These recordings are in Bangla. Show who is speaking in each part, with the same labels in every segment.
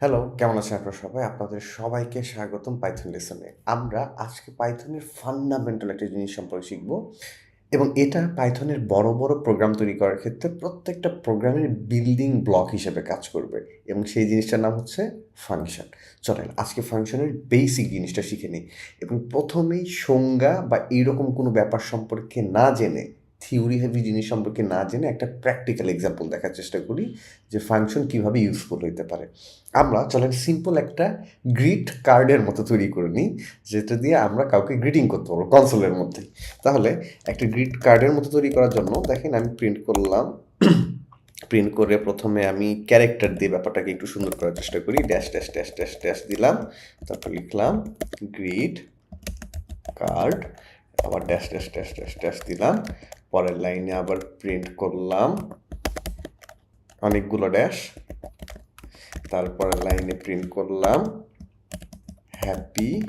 Speaker 1: হ্যালো কেমন আছেন আপনারা সবাই? আপনাদের সবাইকে স্বাগতম পাইথন লেসনে আমরা আজকে পাইথনের ফান্ডামেন্টাল একটা জিনিস সম্পর্কে শিখব এবং এটা পাইথনের বড় বড় প্রোগ্রাম তৈরি করার ক্ষেত্রে প্রত্যেকটা প্রোগ্রামের বিল্ডিং ব্লক হিসেবে কাজ করবে এবং সেই জিনিসটার নাম হচ্ছে ফাংশন চলেন, আজকে ফাংশনের বেসিক জিনিসটা শিখে নিই এবং প্রথমেই সংজ্ঞা বা এইরকম কোনো ব্যাপার সম্পর্কে না জেনে থিওরি হেভি জিনিস সম্পর্কে না জেনে একটা প্র্যাকটিক্যাল এক্সাম্পল দেখার চেষ্টা করি যে ফাংশন কীভাবে ইউজফুল হইতে পারে। আমরা চলেন সিম্পল একটা গ্রিট কার্ডের মতো তৈরি করে নিই, যেটা দিয়ে আমরা কাউকে গ্রিটিং করতে পারব কনসোলের মধ্যেই তাহলে একটা গ্রিট কার্ডের মতো তৈরি করার জন্য দেখেন আমি প্রিন্ট করলাম। প্রিন্ট করে প্রথমে আমি ক্যারেক্টার দিয়ে ব্যাপারটাকে একটু সুন্দর করার চেষ্টা করি। Dash dash dash dash dash দিলাম। তারপর লিখলাম গ্রিট কার্ড আবার dash dash dash dash dash দিলাম। পরের লাইনে আবার প্রিন্ট করলাম। অনেকগুলো ড্যাশ তারপরের লাইনে প্রিন্ট করলাম। হ্যাপি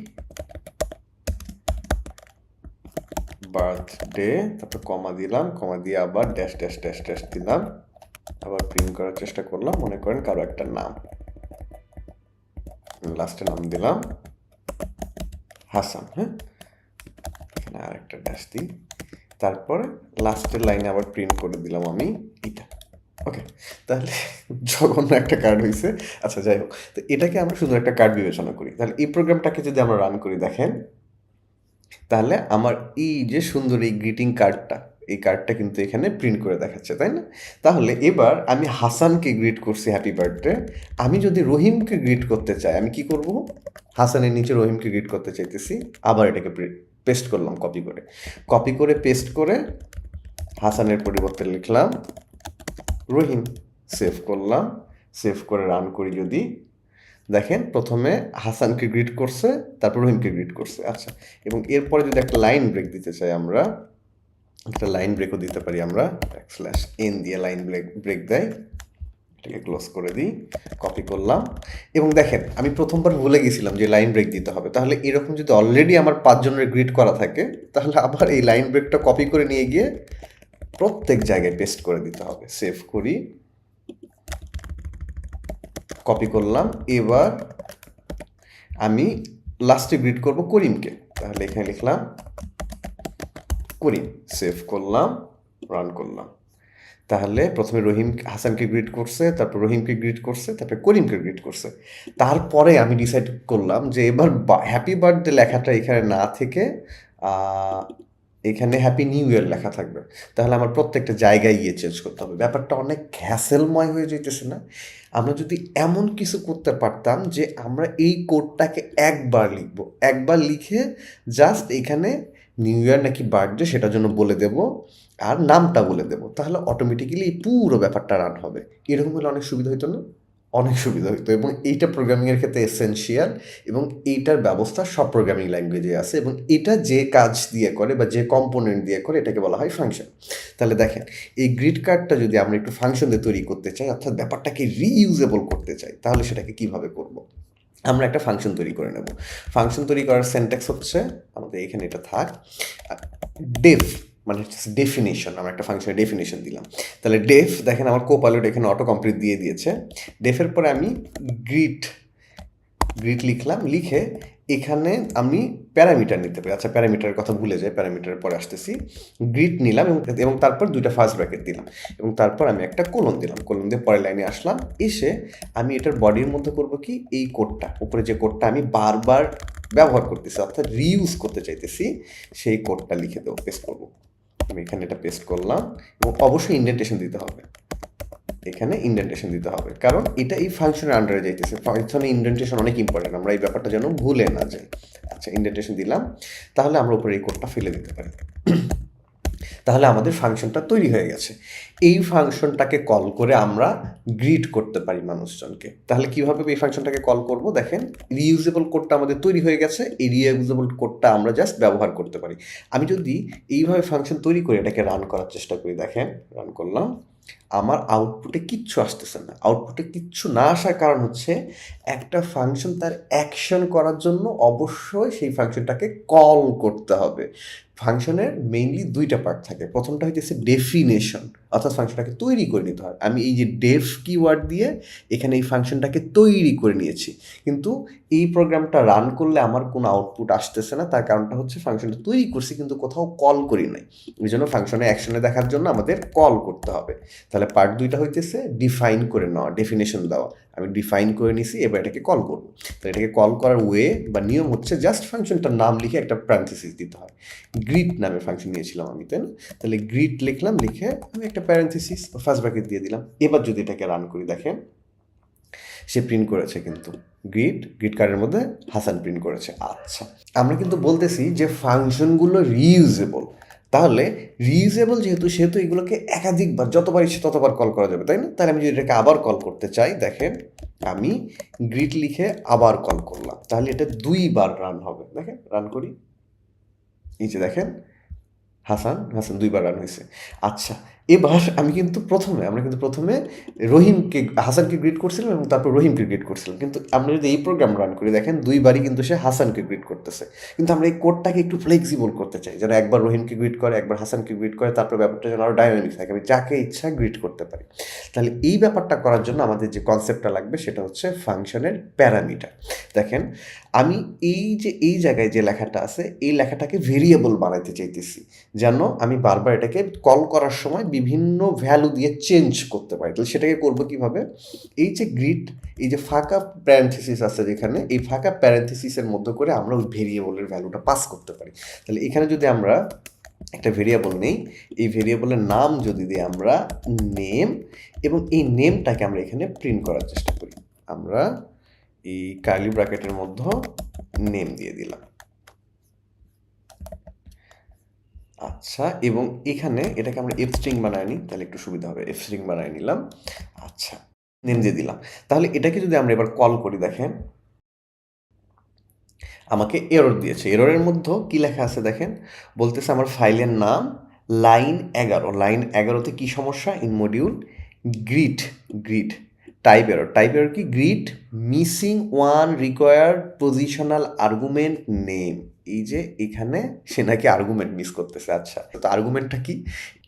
Speaker 1: বার্থডে তারপর কমা দিলাম কমা দিয়ে আবার ড্যাশ ড্যাশ ড্যাশ ড্যাশ দিলাম। আবার প্রিন্ট করার চেষ্টা করলাম। মনে করেন কারও একটা নাম। লাস্টে নাম দিলাম। হাসান হ্যাঁ? আর একটা ড্যাশ দিই। তারপরে লাস্টের লাইনে আবার প্রিন্ট করে দিলাম আমি এটা। ওকে তাহলে জঘন্য একটা কার্ড হয়েছে আচ্ছা যাই হোক, তো এটাকে আমরা সুন্দর একটা কার্ড বিবেচনা করি। তাহলে এই প্রোগ্রামটাকে যদি আমরা রান করি, দেখেন, তাহলে আমার এই যে সুন্দর এই গ্রিটিং কার্ডটা এই কার্ডটা কিন্তু এখানে প্রিন্ট করে দেখাচ্ছে, তাই না? তাহলে এবার আমি হাসানকে গ্রিট করছি হ্যাপি বার্থডে আমি যদি রহিমকে গ্রিট করতে চাই, আমি কি করব? হাসানের নিচে রহিমকে গ্রিট করতে চাইতেছি, আবার এটাকে পেস্ট করলাম কপি করে। কপি করে পেস্ট করে হাসানের পরিবর্তে লিখলাম, রহিম সেভ করলাম। সেভ করে রান করি যদি। দেখেন প্রথমে হাসানকে গ্রিট করছে, তারপর রহিমকে গ্রিট করছে। আচ্ছা এবং এরপরে যদি একটা লাইন ব্রেক দিতে চাই আমরা, একটা লাইন ব্রেকও দিতে পারি আমরা স্ল্যাশ এন দিয়ে লাইন ব্রেক ব্রেক দেয়। এটাকে ক্লোজ করে দিই কপি করলাম। এবং দেখেন, আমি প্রথমবার ভুলে গেছিলাম যে লাইন ব্রেক দিতে হবে। তাহলে এরকম যদি অলরেডি আমার পাঁচজনের গ্রিড করা থাকে, তাহলে আবার এই লাইন ব্রেকটা কপি করে নিয়ে গিয়ে প্রত্যেক জায়গায় পেস্ট করে দিতে হবে। সেভ করি। কপি করলাম। এবার আমি লাস্টে গ্রিড করব করিমকে। তাহলে এখানে লিখলাম, করিম সেভ করলাম রান করলাম। তাহলে প্রথমে রহিম হাসানকে গ্রিট করছে, তারপর রহিমকে গ্রিট করছে, তারপরে করিমকে গ্রিট করছে। তারপরে আমি ডিসাইড করলাম যে এবার হ্যাপি বার্থডে লেখাটা এখানে না থেকে এখানে হ্যাপি নিউ ইয়ার লেখা থাকবে। তাহলে আমার প্রত্যেকটা জায়গায় গিয়ে চেঞ্জ করতে হবে। ব্যাপারটা অনেক ঘ্যাসেলময় হয়ে যেতেছে না? আমরা যদি এমন কিছু করতে পারতাম যে আমরা এই কোডটাকে একবার লিখব, একবার লিখে জাস্ট এখানে নিউ ইয়ার নাকি বার্থডে সেটার জন্য বলে দেব আর নামটা বলে দেব। তাহলে অটোমেটিক্যালি পুরো ব্যাপারটা রান হবে। এরকম হলে অনেক সুবিধা হতো না? অনেক সুবিধা হতো এবং এইটা প্রোগ্রামিংয়ের ক্ষেত্রে এসেন্সিয়াল এবং এইটার ব্যবস্থা সব প্রোগ্রামিং ল্যাঙ্গুয়েজে আছে এবং এটা যে কাজ দিয়ে করে বা যে কম্পোনেন্ট দিয়ে করে এটাকে বলা হয় ফাংশন তাহলে দেখেন, এই গ্রিড কার্ডটা যদি আমরা একটু ফাংশন দিয়ে তৈরি করতে চাই, অর্থাৎ ব্যাপারটাকে রিইউজেবল করতে চাই, তাহলে সেটাকে কীভাবে করব? আমরা একটা ফাংশন তৈরি করে নেব। ফাংশন তৈরি করার সেন্টেক্স হচ্ছে, আমাদের এখানে এটা থাক ডেফ মানে হচ্ছে ডেফিনেশন আমরা একটা ফাংশনের ডেফিনেশন দিলাম। তাহলে ডেফ দেখেন আমার কোপাইলট এখানে অটো কমপ্লিট দিয়ে দিয়েছে। ডেফের পরে আমি গ্রিট গ্রিট লিখলাম, লিখে এখানে আমি প্যারামিটার নিতে পারি। আচ্ছা প্যারামিটারের কথা ভুলে যাই, প্যারামিটারের পরে আসতেছি। গ্রিট নিলাম এবং এবং তারপর দুইটা ফার্স্ট ব্র্যাকেট দিলাম এবং তারপর আমি একটা কোলন দিলাম। কোলন দিয়ে পরের লাইনে আসলাম। এসে আমি এটার বডির মধ্যে করব কি? এই কোডটা উপরে যে কোডটা আমি বারবার ব্যবহার করতেছি, অর্থাৎ রিউজ করতে চাইতেছি, সেই কোডটা লিখে দেবো পেস্ট করব। আমি এখানে এটা পেস্ট করলাম এবং অবশ্যই ইন্ডেন্টেশন দিতে হবে। এখানে ইন্ডেন্টেশন দিতে হবে। কারণ এটা এই ফাংশনের আন্ডারে যাইতেছে। ফাংশনে ইন্ডেন্টেশন অনেক ইম্পর্টেন্ট আমরা এই ব্যাপারটা যেন ভুলে না যাই। আচ্ছা ইন্ডেন্টেশন দিলাম। তাহলে আমরা উপরে এই কোডটা ফেলে দিতে পারি। তাহলে আমাদের ফাংশনটা তৈরি হয়ে গেছে। এই ফাংশনটাকে কল করে আমরা গ্রিড করতে পারি মানুষজনকে। তাহলে কীভাবে এই ফাংশনটাকে কল করব? দেখেন রিইউজেবল কোডটা আমাদের তৈরি হয়ে গেছে। এই রিইউজেবল কোডটা আমরা জাস্ট ব্যবহার করতে পারি। আমি যদি এইভাবে ফাংশন তৈরি করে এটাকে রান করার চেষ্টা করি, দেখেন রান করলাম। আমার আউটপুটে কিচ্ছু আসতেছে না। আউটপুটে কিচ্ছু না আসার কারণ হচ্ছে একটা ফাংশন তার অ্যাকশন করার জন্য অবশ্যই সেই ফাংশনটাকে কল করতে হবে। ফাংশনের মেইনলি দুইটা পার্ট থাকে। প্রথমটা হইতেছে ডেফিনেশন অর্থাৎ ফাংশনটাকে তৈরি করে নিতে হয়। আমি এই যে ডেফ কিওয়ার্ড দিয়ে এখানে এই ফাংশনটাকে তৈরি করে নিয়েছি। কিন্তু এই প্রোগ্রামটা রান করলে আমার কোনো আউটপুট আসতেছে না, তার কারণটা হচ্ছে ফাংশনটা তৈরি করছি কিন্তু কোথাও কল করি নাই। এই জন্য ফাংশনে অ্যাকশনে দেখার জন্য আমাদের কল করতে হবে। তাহলে পার্ট দুইটা হইতেছে ডিফাইন করে নেওয়া ডেফিনেশন দেওয়া। আমি ডিফাইন করে নিছি, এবার এটাকে কল করব। তো এটাকে কল করার ওয়ে বা নিয়ম হচ্ছে জাস্ট ফাংশনটার নাম লিখে একটা প্যারেন্থেসিস দিতে হয়। গ্রিট নামে ফাংশন নিয়েছিলাম আমি, তাই না? তাহলে গ্রিট লিখলাম, লিখে আমি একটা প্যারেন্থেসিস ফার্স্ট ব্র্যাকেট দিয়ে দিলাম। এবার যদি এটাকে রান করি, দেখেন, সে প্রিন্ট করেছে কিন্তু। গ্রিড গ্রিড কার্ডের মধ্যে হাসান প্রিন্ট করেছে। আচ্ছা আমরা কিন্তু বলতেছি যে ফাংশনগুলো রিইউজেবল তাহলে রিউজেবল যেহেতু, সেহেতু এগুলোকে একাধিকবার, যতবার ইচ্ছে ততবার কল করা যাবে, তাই না? তাহলে আমি যদি এটাকে আবার কল করতে চাই, দেখেন, আমি গ্রিড লিখে আবার কল করলাম। তাহলে এটা দুইবার রান হবে। দেখেন রান করি। এই যে দেখেন, হাসান হাসান দুইবার রান হয়েছে। আচ্ছা এবার আমি কিন্তু প্রথমে, আমরা কিন্তু প্রথমে রহিমকে, হাসানকে গ্রিড করছিলাম এবং তারপর রহিমকে গ্রিড করছিলাম। কিন্তু আমরা যদি এই প্রোগ্রাম রান করি, দেখেন দুইবারই কিন্তু সে হাসানকে গ্রিড করতেছে। কিন্তু আমরা এই কোডটাকে একটু ফ্লেক্সিবল করতে চাই, যেন একবার রহিমকে গ্রিড করে, একবার হাসানকে গ্রিড করে, তারপর ব্যাপারটা যেন আরও ডাইনামিক থাকে, আমি যাকে ইচ্ছা গ্রিট করতে পারি। তাহলে এই ব্যাপারটা করার জন্য আমাদের যে কনসেপ্টটা লাগবে, সেটা হচ্ছে ফাংশনের প্যারামিটার। দেখেন, আমি এই যে, এই জায়গায় যে লেখাটা আছে, এই লেখাটাকে ভেরিয়েবল বানাইতে চাইতেছি, যেন আমি বারবার এটাকে কল করার সময় বিভিন্ন ভ্যালু দিয়ে চেঞ্জ করতে পারি। তাহলে সেটাকে করব কীভাবে? এই যে গ্রিড এই যে ফাঁকা প্যারেন্থেসিস আছে যেখানে, এই ফাঁকা প্যারেন্থেসিসের মধ্যে করে আমরা ওই ভেরিয়েবলের ভ্যালুটা পাস করতে পারি। তাহলে এখানে যদি আমরা একটা ভেরিয়েবল নেই, এই ভেরিয়েবলের নাম যদি দিই আমরা নেম এবং এই নেমটাকে আমরা এখানে প্রিন্ট করার চেষ্টা করি। আমরা এই কার্লি ব্র্যাকেটের মধ্যে নেম দিয়ে দিলাম। আচ্ছা এবং এখানে এটাকে আমরা এফ স্ট্রিং বানায় নিই, তাহলে একটু সুবিধা হবে। এফ স্ট্রিং বানায় নিলাম। আচ্ছা নেম দিয়ে দিলাম। তাহলে এটাকে যদি আমরা এবার কল করি, দেখেন। আমাকে এরর দিয়েছে। এররের মধ্যে কি লেখা আছে দেখেন? বলতেছে আমার ফাইলের নাম লাইন এগারো। লাইন এগারোতে কি সমস্যা? In module grid grid type error type error কি? Grid missing one required positional argument name এই যে এখানে সে নাকি আর্গুমেন্ট মিস করতেছে আচ্ছা। তো আর্গুমেন্টটা কি?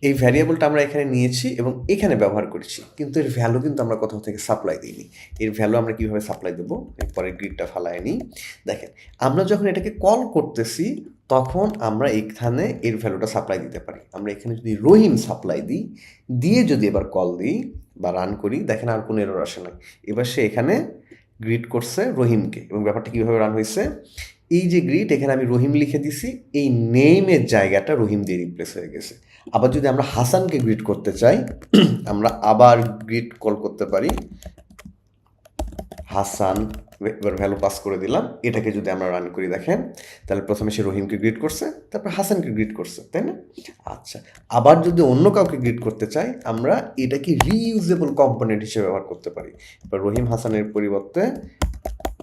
Speaker 1: এই ভ্যারিয়েবলটা আমরা এখানে নিয়েছি এবং এখানে ব্যবহার করেছি। কিন্তু এর ভ্যালু কিন্তু আমরা কোথাও থেকে সাপ্লাই দিইনি। এর ভ্যালু আমরা কীভাবে সাপ্লাই দেবো? এরপরে গ্রিডটা ফালায় নিই। দেখেন, আমরা যখন এটাকে কল করতেছি, তখন আমরা এখানে এর ভ্যালুটা সাপ্লাই দিতে পারি। আমরা এখানে যদি রহিম সাপ্লাই দিই, দিয়ে যদি এবার কল দিই বা রান করি, দেখেন আর কোনো এরর আসে না এবার সে এখানে গ্রিড করছে রহিমকে এবং ব্যাপারটা কীভাবে রান হয়েছে? এই যে গ্রিড এখানে আমি রহিম লিখে দিছি, এই নেইমের জায়গাটা রহিম দিয়ে রিপ্লেস হয়ে গেছে। আবার যদি আমরা হাসানকে গ্রিড করতে চাই, আমরা আবার গ্রিড কল করতে পারি। হাসান এবার ভ্যালু পাস করে দিলাম। এটাকে যদি আমরা রান করি, দেখেন, তাহলে প্রথমে সে রহিমকে গ্রিড করছে, তারপর হাসানকে গ্রিড করছে, তাই না? আচ্ছা আবার যদি অন্য কাউকে গ্রিড করতে চাই, আমরা এটাকে রিইউজেবল কম্পোনেন্ট হিসেবে ব্যবহার করতে পারি। এবার রহিম, হাসানের পরিবর্তে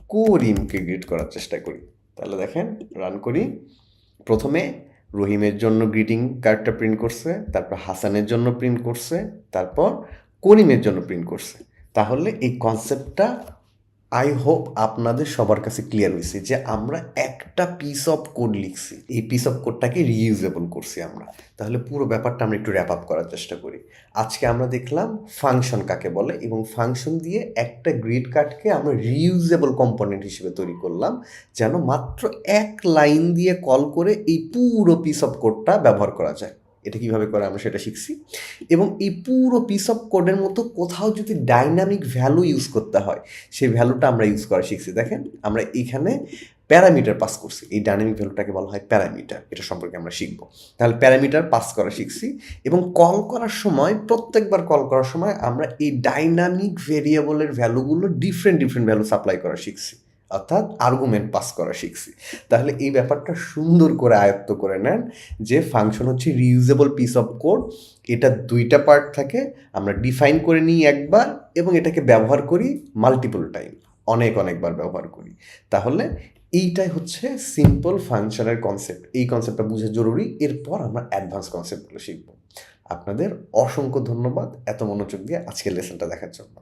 Speaker 1: করিমকে গ্রিড করার চেষ্টা করি। তাহলে দেখেন রান করি। প্রথমে রহিমের জন্য গ্রিটিং কার্ডটা প্রিন্ট করছে, তারপর হাসানের জন্য প্রিন্ট করছে, তারপর করিমের জন্য প্রিন্ট করছে। তাহলে এই কনসেপ্টটা আই হোপ আপনাদের সবার কাছে ক্লিয়ার হয়েছে যে আমরা একটা পিস অফ কোড লিখছি। এই পিস অফ কোডটাকে রিইউজেবল করছি আমরা। তাহলে পুরো ব্যাপারটা আমরা একটু র্যাপ আপ করার চেষ্টা করি। আজকে আমরা দেখলাম ফাংশন কাকে বলে এবং ফাংশন দিয়ে একটা গ্রিড কার্ডকে আমরা রিইউজেবল কম্পোনেন্ট হিসেবে তৈরি করলাম, যেন মাত্র এক লাইন দিয়ে কল করে এই পুরো পিস অফ কোডটা ব্যবহার করা যায়। এটা কীভাবে করে আমরা সেটা শিখছি। এবং এই পুরো পিস অফ কোডের মতো কোথাও যদি ডাইনামিক ভ্যালু ইউজ করতে হয়, সেই ভ্যালুটা আমরা ইউজ করা শিখছি। দেখেন, আমরা এখানে প্যারামিটার পাস করছি। এই ডাইনামিক ভ্যালুটাকে বলা হয় প্যারামিটার, এটা সম্পর্কে আমরা শিখব। তাহলে প্যারামিটার পাস করা শিখছি এবং কল করার সময়, প্রত্যেকবার কল করার সময় আমরা এই ডাইনামিক ভেরিয়েবলের ভ্যালুগুলো ডিফারেন্ট ডিফারেন্ট ভ্যালু সাপ্লাই করা শিখছি। অর্থাৎ আর্গুমেন্ট পাস করা শিখছি। তাহলে এই ব্যাপারটা সুন্দর করে আয়ত্ত করে নেন যে ফাংশন হচ্ছে রিউজেবল পিস অফ কোড এটা দুইটা পার্ট থাকে, আমরা ডিফাইন করে নিই একবার এবং এটাকে ব্যবহার করি মাল্টিপল টাইম অনেক অনেকবার ব্যবহার করি। তাহলে এইটাই হচ্ছে সিম্পল ফাংশনের কনসেপ্ট এই কনসেপ্টটা বোঝা জরুরি। এরপর আমরা অ্যাডভান্স কনসেপ্টগুলো শিখব। আপনাদের অসংখ্য ধন্যবাদ। এত মনোযোগ দিয়ে আজকের লেসনটা দেখার জন্য।